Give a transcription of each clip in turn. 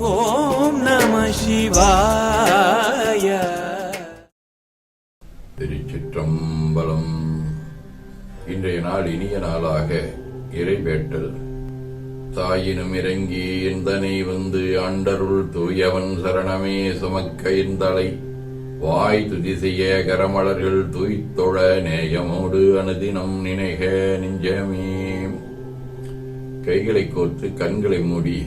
ஓம் நம சிவாய. திருச்சிற்றம்பலம். இன்றைய நாள் இனிய நாளாக இறைவேட்டல். தாயினும் இறங்கி எந்தனை வந்து ஆண்டருள் தூயவன் சரணமே சுமக்க இந்தலை வாய் துதி செய்ய கரமலர்கள் தூய்த்தொழ நேயமோடு அனுதினம் நினைக நெஞ்சமே. கைகளை கோர்த்து கண்களை மூடி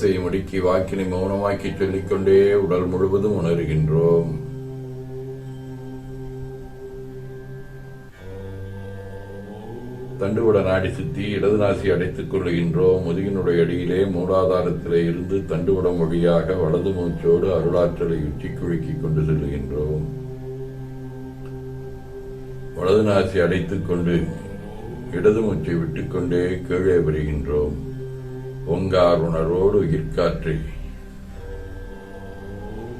மனசை முடுக்கி வாக்கினை மௌனமாக்கி சொல்லிக்கொண்டே உடல் முழுவதும் உணர்கின்றோம். தண்டுவட நாடி சுத்தி இடது நாசி அடைத்துக் கொள்கின்றோம் முதுகினுடைய அடியிலே மூலாதாரத்திலே இருந்து தண்டுவடம் வழியாக வலது மூச்சோடு அருளாற்றலை உச்சி குழுக்கி கொண்டு செல்கின்றோம் வலது நாசி அடைத்துக் கொண்டு இடது மூச்சை விட்டுக்கொண்டே கீழே வருகின்றோம். ஓங்கார் உணர்வோடு உயிர்காற்றை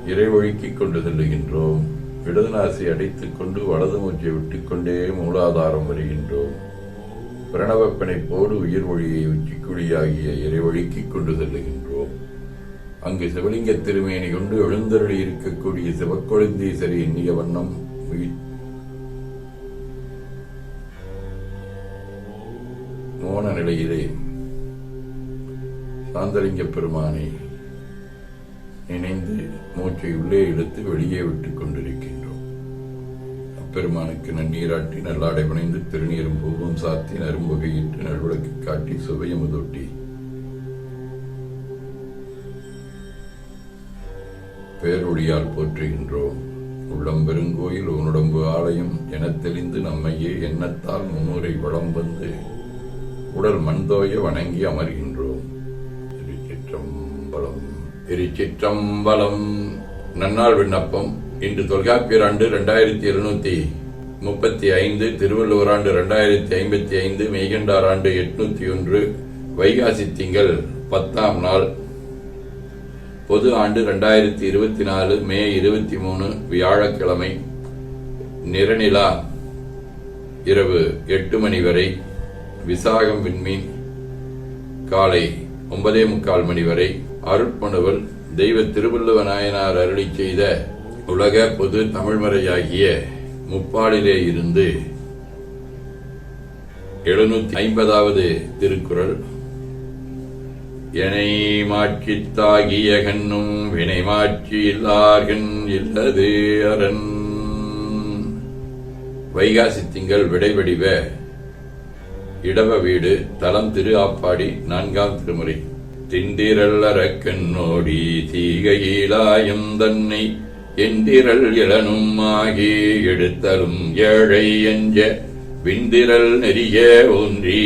இறைவழுக்கிக் கொண்டு செல்லுகின்றோம். இடது நாசி அடைத்துக் கொண்டு வலது மூச்சை விட்டுக்கொண்டே மூலாதாரம் வருகின்றோம். பிரணவ பிணைப்போடு உயிர் ஒளியை உச்சிக்குழியாகிய இறைவழுக்கிக் கொண்டு செல்லுகின்றோம். அங்கு சிவலிங்க திருமேனி கொண்டு எழுந்தருளி இருக்கக்கூடிய சிவக்கொழுந்தீசரி எண்ணிய வண்ணம் மோன நிலையிலே சாந்தலிங்க பெருமானை நினைந்து மூச்சை உள்ளே இழுத்து வெளியே விட்டுக் கொண்டிருக்கின்றோம். அப்பெருமானுக்கு நன்னீராட்டி நல்லாடை புனைந்து திருநீரும் பூவும் சாத்தி நரும்புகையிட்டு நல்விளக்கு காட்டி சுவையமுதொட்டி பேரொழியால் போற்றுகின்றோம். உள்ளம் பெருங்கோயில் உன்னுடம்பு ஆலயம் என தெளிந்து நம்மையே எண்ணத்தால் முன்னூரை வளம் வந்து உடல் மண்தோய வணங்கி அமர்கின்றோம். திருச்சிற்றம்பலம். நன்னாள் விண்ணப்பம். இன்று தொல்காப்பியர் ஆண்டு ரெண்டாயிரத்தி இருநூத்தி முப்பத்தி ஐந்து திருவள்ளுவர் ஆண்டு ரெண்டாயிரத்தி ஐம்பத்தி ஐந்து மெய்கண்டார் ஆண்டு எட்நூத்தி ஒன்று வைகாசி திங்கள் பத்தாம் நாள். பொது ஆண்டு ரெண்டாயிரத்தி இருபத்தி நாலு மே இருபத்தி மூணு வியாழக்கிழமை நிறநிலா இரவு எட்டு மணி வரை விசாகம் விண்மீன் காலை ஒன்பதே முக்கால் மணி வரை அருட்பணுவல் தெய்வ திருவள்ளுவ நாயனார் அருளி செய்த உலக பொது தமிழ்மறையாகிய முப்பாலிலே இருந்து எழுநூத்தி ஐம்பதாவது திருக்குறள். எனை மாற்றித்தாகிய கண்ணும் வினை மாற்றி இல்லார்கண் இல்லது அரண். வைகாசி திங்கள் விடைவடிவ இடவ வீடு தலம் திரு ஆப்பாடி நான்காம் திருமுறை. திண்டிரல்லறக்கண்ணோடி தீகையிலாயும் தன்னை எந்திரல் இளனும் ஆகி எடுத்தலும் ஏழை எஞ்ச விந்திரல் நெறிய ஒன்றி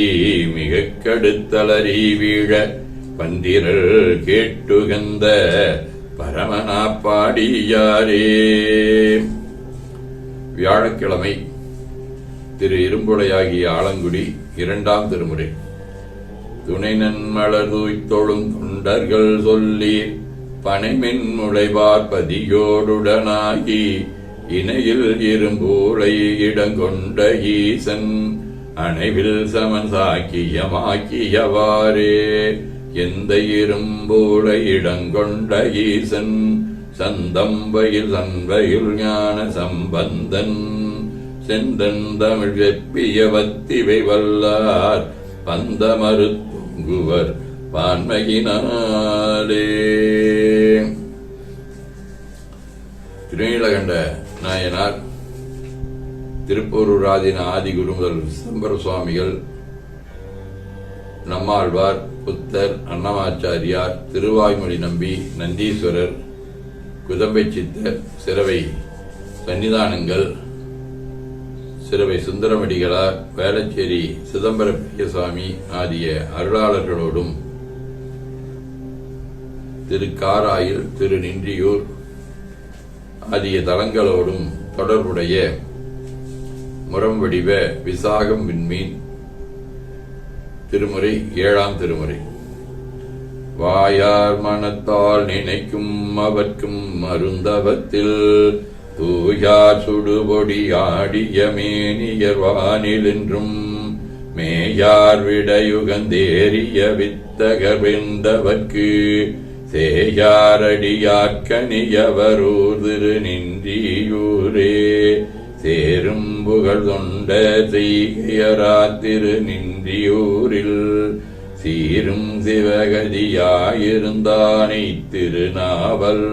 மிக கடுத்தலறி வீழ பந்திரல் கேட்டுகந்த பரமனா பாடியாரே வியாழக்கிழமை திரு இரும்புடையாகிய ஆலங்குடி இரண்டாம் திருமுறை. துணை நன்மலர் தூய்த்தொழும் தொண்டர்கள் சொல்லி பனைமின் முளைவார் பதியோடுடனாகி இணையில் இரும்பூளை இடங்கொண்ட ஈசன் அணைவில் சமன் சாக்கியமாக்கியவாறே. எந்த இரும்பூளை இடங்கொண்ட ஈசன் சந்தம்பையில் சண்பயில் ஞான சம்பந்தன். செந்தன் தமிழ் வெப்பிய வத்திவை வல்லார் பந்த மறுத்துங்குவர் பான்மையினாலே. திருநீலகண்ட நாயனார் திருப்பூரூராதின ஆதிகுரு முதல் சிதம்பர சுவாமிகள் நம்மாழ்வார் புத்தர் அன்னமாச்சாரியார் திருவாய்மொழி நம்பி நந்தீஸ்வரர் குதம்பை சித்தர் சிறவை சன்னிதானங்கள் சிறுவை சுந்தரமடிகளார் வேளச்சேரி சிதம்பர பெரியசாமி ஆகிய அருளாளர்களோடும் திரு காராயில் திரு நின்றியூர் ஆகிய தலங்களோடும் தொடர்புடைய முரம்வடிவ விசாகம் விண்மீன் திருமுறை ஏழாம் திருமுறை. வாயார் மனத்தால் நினைக்கும் அவர்க்கும் மருந்தவத்தில் தூயார் சுடுபொடி ஆடிய மேனியர் வானிலின்றும் மேயார் விடையுகந்தேறிய வித்தகர் வெந்தவர்க்கு சேயாரடியார்கனியவரூர் திரு நின்றியூரே சேரும் புகழ் தொண்ட செய்கையரா திரு நின்றியூரில் சீரும் சிவகதியாயிருந்தானை திருநாவல்.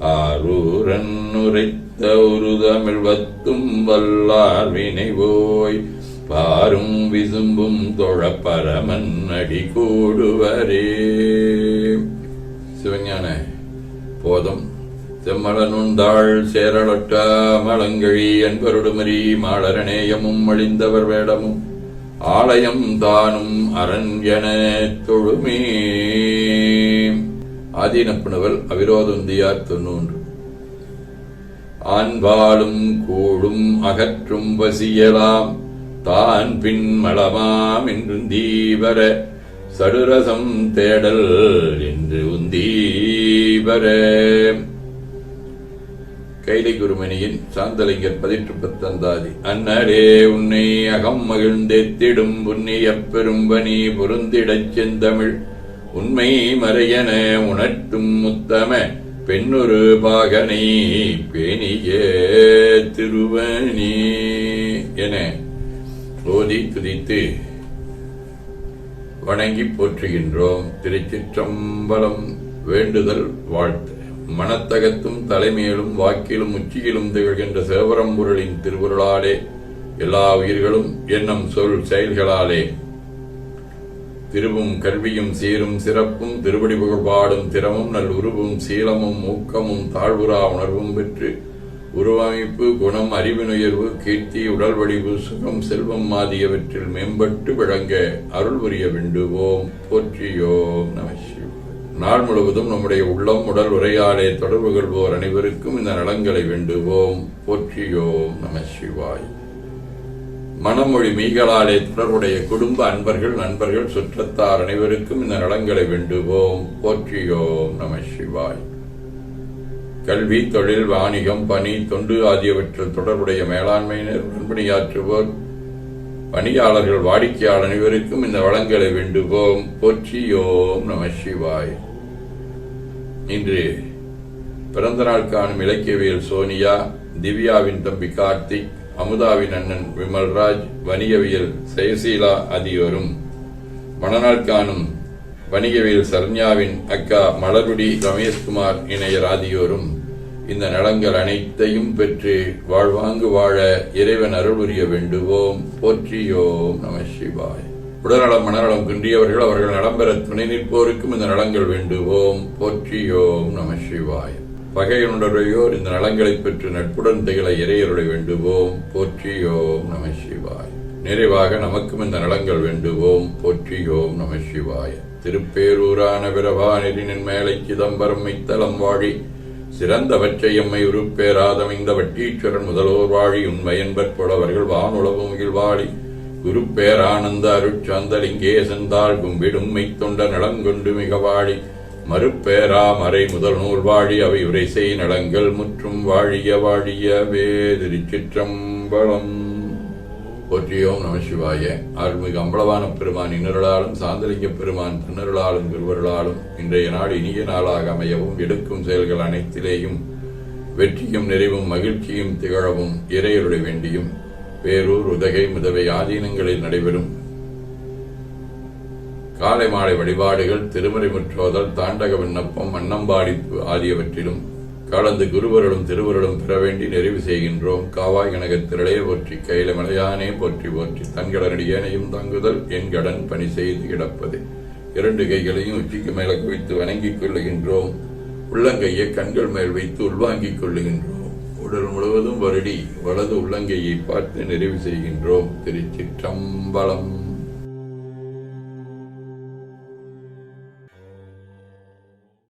ஆரூரன் உரைத்த ஒரு தமிழ் வத்தும் வல்லார் வினைவோய். பாரும் விசும்பும் தொழப்பரமன் அடி கூடுவரே சிவஞான போதம். செம்மலனுந்தாள் சேரலொட்ட மலங்கழி என்பருடுமரி மாளரநேயமும் அழிந்தவர் வேடமும். ஆலயம் தானும் அரண் என தொழுமே. ஆதீனப்புணவல் அவிரோதந்தியார் தொன்னூன்று. ஆண்பாலும் கூடும் அகற்றும் வசியலாம் தான் பின் மளமாம் என்று தீவர சடுரசம் தேடல் என்று உந்தீவர கைலை குருமணியின் சாந்தலிங்கர் பதிற்று பத்தந்தாதி அன்னரே உன்னை அகம் மகிழ்ந்தெத்திடும் புண்ணிய பெரும்பனி பொருந்திடச் செந்தமிழ். உண்மை மறையன உணர்த்தும் முத்தம பெண்ணொரு பாகனை பேணிய திருவணி என ஓதி துதித்து வணங்கி போற்றுகின்றோம். திருச்சிற்றம்பலம் வேண்டுதல் வாழ்த்து. மனத்தகத்தும் தலைமையிலும் வாக்கிலும் உச்சியிலும் திகழ்கின்ற சிவபரம்பொருளின் திருவுருளாலே எல்லா உயிர்களும் எண்ணம் சொல் செயல்களாலே திருவும் கல்வியும் சீரும் சிறப்பும் திருவடி புகழ்பாடும் திறமும் நல் உருவும் சீலமும் ஊக்கமும் தாழ்வுரா உணர்வும் பெற்று உருவமைப்பு குணம் அறிவினுயர்வு கீர்த்தி உடல் வடிவு சுகம் செல்வம் ஆகியவற்றில் மேம்பட்டு விளங்க அருள் புரிய வேண்டுவோம். போற்றியோம் நம நாள் முழுவதும் நம்முடைய உள்ளம் உடல் உரையாடே தொடர்பு கொள்வோர் அனைவருக்கும் இந்த நலங்களை வேண்டுவோம். போற்றியோம் நம சிவாய். மனமொழி மீகளாலே தொடர்புடைய குடும்ப அன்பர்கள் நண்பர்கள் சுற்றத்தார் அனைவருக்கும் இந்த நலங்களை வேண்டுவோம். போற்றியோம் நம சிவாய். கல்வி தொழில் வாணிகம் பணி தொண்டு ஆகியவற்றில் தொடர்புடைய மேலாண்மையினர் உடன்பணியாற்றுவோர் பணியாளர்கள் வாடிக்கையாளர் அனைவருக்கும் இந்த வளங்களை வேண்டுவோம். போற்றியோம் நம சிவாய். இன்று பிறந்த நாள் காணும் இலக்கியவியல் சோனியா திவ்யாவின் தம்பி கார்த்திக் அமுதாவின் அண்ணன் விமல்ராஜ் வணிகவியல் ஜெயசீலா ஆகியோரும் மணநாள் காணும் வணிகவியல் சரண்யாவின் அக்கா மலருடி ரமேஷ்குமார் இணையர் ஆகியோரும் இந்த நலங்கள் அனைத்தையும் பெற்று வாழ்வாங்கு வாழ இறைவன் அருள் உரிய வேண்டுவோம். போற்றியோம் நம சிவாய். உடல்நலம் மனநலம் குன்றியவர்கள் அவர்கள் நலம் பெற துணை நிற்போருக்கும் இந்த நலங்கள் வேண்டுவோம். போற்றியோம் நம சிவாய். பகையுணர்வையோர் இந்த நலங்களை பெற்று நட்புடன் திகழ இறையருளை வேண்டுவோம். போற்றியோம் நம சிவாய். நிறைவாக நமக்கும் இந்த நலங்கள் வேண்டுவோம். போற்றியோம் நம சிவாய். திருப்பேரூரான பிரபானிதினின் மேலை சிதம்பரம் மைத்தலம் வாழி சிறந்தவற்றை எம்மை உருப்பேராதமைந்த வட்டீஸ்வரன் முதல்வோர் வாழி உண்மையன்பற் புலவர்கள் வானுளவும் வாழி குருப்பேரானந்த அருட்சாந்தலிங்கே சென்றால் கும்பிடும் மெய்த்தொண்ட நலங்கொண்டு மிக வாழி மறுப்பேரா மறை முதல் நூல் வாழி அவை உரைசை நலங்கள் முற்றும் வாழிய வாழிய வே திருச்சிற்றம்பலம் போற்றியோம் நம சிவாய. அருள்மிகு அம்பளவான பெருமான் இன்னருளாலும் சாந்தலிங்க பெருமான் திருநருளாலும் திருவருளாலும் இன்றைய நாள் இனிய நாளாக அமையவும் எடுக்கும் செயல்கள் அனைத்திலேயும் வெற்றியும் நிறைவும் மகிழ்ச்சியும் திகழவும் இறையருளை வேண்டியும் பேரூர் உதகை முதவை ஆதீனங்களில் நடைபெறும். காலை மாலை வழிபாடுகள் திருமறை முற்றோதல் தாண்டக விண்ணப்பம் அன்னம்பாடிப்பு ஆகியவற்றிலும் கலந்து குருவருடன் திருவருடன் பெற வேண்டி நிறைவு செய்கின்றோம். காவாய் கனகத்திரளையே போற்றி கையில மலையானே போற்றி போற்றி தன்கடனடியேனையும் தங்குதல் என் கடன் பணி செய்து கிடப்பது. இரண்டு கைகளையும் உச்சிக்கு மேல குவித்து வணங்கிக் கொள்ளுகின்றோம். உள்ளங்கையை கண்கள் மேல் வைத்து உள்வாங்கிக் கொள்ளுகின்றோம். உடல் முழுவதும் வருடி வலது உள்ளங்கையை பார்த்து நிறைவு செய்கின்றோம். திருச்சிற்றம்பலம்.